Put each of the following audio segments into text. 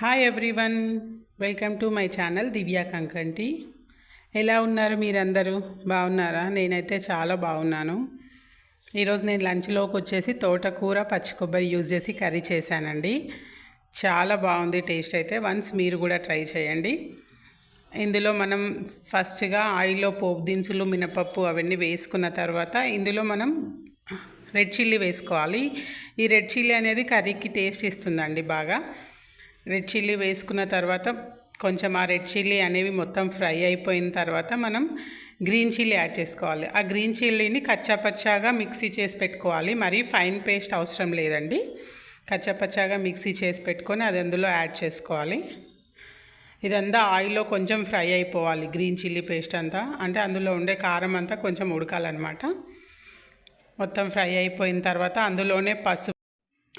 Hi everyone welcome to my channel Divya Kankanti ఎలా ఉన్నారు మీరందరూ? బాగున్నారా? నేనైతే చాలా బాగున్నాను. ఈరోజు నేను లంచ్లోకి వచ్చేసి తోటకూర పచ్చి కొబ్బరి యూజ్ చేసి కర్రీ చేశానండి. చాలా బాగుంది టేస్ట్ అయితే. వన్స్ మీరు కూడా ట్రై చేయండి. ఇందులో మనం ఫస్ట్గా ఆయిల్లో పోపు దినుసులు మినపప్పు అవన్నీ వేసుకున్న తర్వాత ఇందులో మనం రెడ్ చిల్లీ వేసుకోవాలి. ఈ రెడ్ చిల్లీ అనేది కర్రీకి టేస్ట్ ఇస్తుందండి బాగా. రెడ్ చిల్లీ వేసుకున్న తర్వాత కొంచెం ఆ రెడ్ చిల్లీ అనేవి మొత్తం ఫ్రై అయిపోయిన తర్వాత మనం గ్రీన్ చిల్లీ యాడ్ చేసుకోవాలి. ఆ గ్రీన్ చిల్లీని కచ్చాపచ్చాగా మిక్సీ చేసి పెట్టుకోవాలి. మరీ ఫైన్ పేస్ట్ అవసరం లేదండి. కచ్చాపచ్చాగా మిక్సీ చేసి పెట్టుకొని అది అందులో యాడ్ చేసుకోవాలి. ఇదంతా ఆయిల్లో కొంచెం ఫ్రై అయిపోవాలి. గ్రీన్ చిల్లీ పేస్ట్ అంతా అంటే అందులో ఉండే కారం అంతా కొంచెం ఉడకాలన్నమాట. మొత్తం ఫ్రై అయిపోయిన తర్వాత అందులోనే పసుపు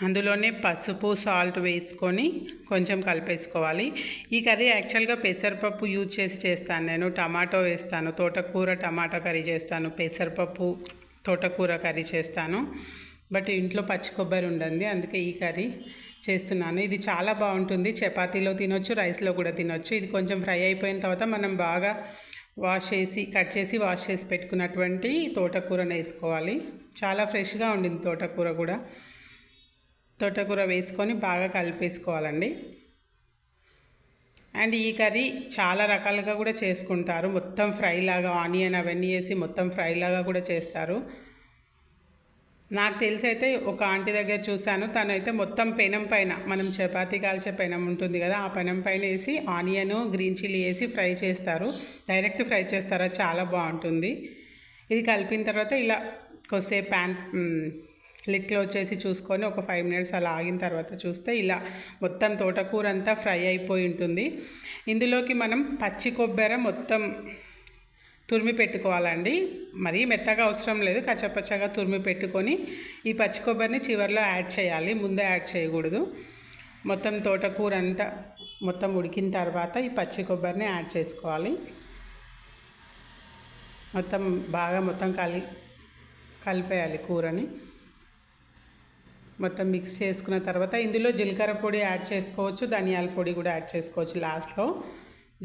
అందులోనే పసుపు సాల్ట్ వేసుకొని కొంచెం కలిపేసుకోవాలి. ఈ కర్రీ యాక్చువల్గా పెసరపప్పు యూజ్ చేసి చేస్తాను నేను. టమాటో వేస్తాను తోటకూర టమాటా కర్రీ చేస్తాను పెసరపప్పు తోటకూర కర్రీ చేస్తాను. బట్ ఇంట్లో పచ్చి కొబ్బరి ఉండండి అందుకే ఈ కర్రీ చేస్తున్నాను. ఇది చాలా బాగుంటుంది. చపాతీలో తినొచ్చు రైస్లో కూడా తినొచ్చు. ఇది కొంచెం ఫ్రై అయిపోయిన తర్వాత మనం బాగా వాష్ చేసి కట్ చేసి వాష్ చేసి పెట్టుకున్నటువంటి తోటకూరను వేసుకోవాలి. చాలా ఫ్రెష్గా ఉండింది తోటకూర కూడా. తోటకూర వేసుకొని బాగా కలిపేసుకోవాలండి. అండ్ ఈ కర్రీ చాలా రకాలుగా కూడా చేసుకుంటారు. మొత్తం ఫ్రై లాగా ఆనియన్ అవన్నీ వేసి మొత్తం ఫ్రై లాగా కూడా చేస్తారు. నాకు తెలిసి అయితే ఒక ఆంటీ దగ్గర చూశాను. తనైతే మొత్తం పెనం పైన మనం చపాతి కాల్చే పెనం ఉంటుంది కదా ఆ పెనం పైన వేసి ఆనియన్ గ్రీన్ చిల్లీ వేసి ఫ్రై చేస్తారు. డైరెక్ట్ ఫ్రై చేస్తారా? చాలా బాగుంటుంది. ఇది కలిపిన తర్వాత ఇలా కొద్దిసేపు ప్యాన్ లిడ్ క్లోజ్ చేసి చూసుకొని ఒక ఫైవ్ మినిట్స్ అలా ఆగిన తర్వాత చూస్తే ఇలా మొత్తం తోటకూర అంతా ఫ్రై అయిపోయి ఉంటుంది. ఇందులోకి మనం పచ్చి కొబ్బరి మొత్తం తురిమి పెట్టుకోవాలండి. మరీ మెత్తగా అవసరం లేదు. కచ్చపచ్చగా తురిమి పెట్టుకొని ఈ పచ్చి కొబ్బరిని చివరిలో యాడ్ చేయాలి. ముందే యాడ్ చేయకూడదు. మొత్తం తోటకూర అంతా మొత్తం ఉడికిన తర్వాత ఈ పచ్చి కొబ్బరిని యాడ్ చేసుకోవాలి. మొత్తం బాగా మొత్తం కలి కలిపేయాలి కూరని. మొత్తం మిక్స్ చేసుకున్న తర్వాత ఇందులో జీలకర్ర పొడి యాడ్ చేసుకోవచ్చు ధనియాల పొడి కూడా యాడ్ చేసుకోవచ్చు లాస్ట్లో.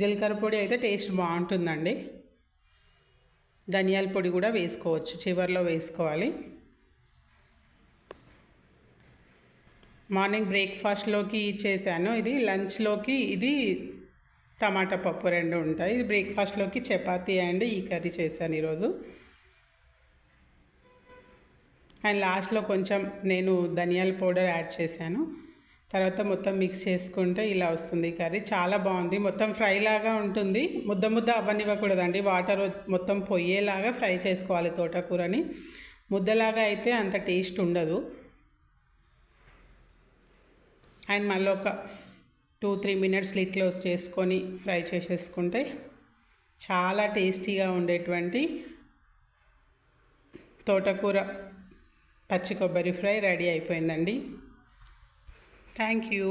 జీలకర్ర పొడి అయితే టేస్ట్ బాగుంటుందండి. ధనియాల పొడి కూడా వేసుకోవచ్చు చివరిలో వేసుకోవాలి. మార్నింగ్ బ్రేక్ఫాస్ట్లోకి చేశాను. ఇది లంచ్లోకి ఇది టమాటా పప్పు రెండు ఉంటాయి. ఇది బ్రేక్ఫాస్ట్లోకి చపాతీ అండ్ ఈ కర్రీ చేశాను ఈరోజు. అండ్ లాస్ట్లో కొంచెం నేను ధనియాల పౌడర్ యాడ్ చేశాను. తర్వాత మొత్తం మిక్స్ చేసుకుంటే ఇలా వస్తుంది కర్రీ. చాలా బాగుంది. మొత్తం ఫ్రై లాగా ఉంటుంది. ముద్ద ముద్ద అవ్వనివ్వకూడదండి. వాటర్ మొత్తం పొయ్యేలాగా ఫ్రై చేసుకోవాలి తోటకూరని. ముద్దలాగా అయితే అంత టేస్ట్ ఉండదు. అండ్ మళ్ళీ ఒక two three minutes lid close చేసుకొని ఫ్రై చేసేసుకుంటే చాలా టేస్టీగా ఉండేటువంటి తోటకూర. పచ్చి కొబ్బరి ఫ్రై రెడీ అయిపోయిందండి. Thank you.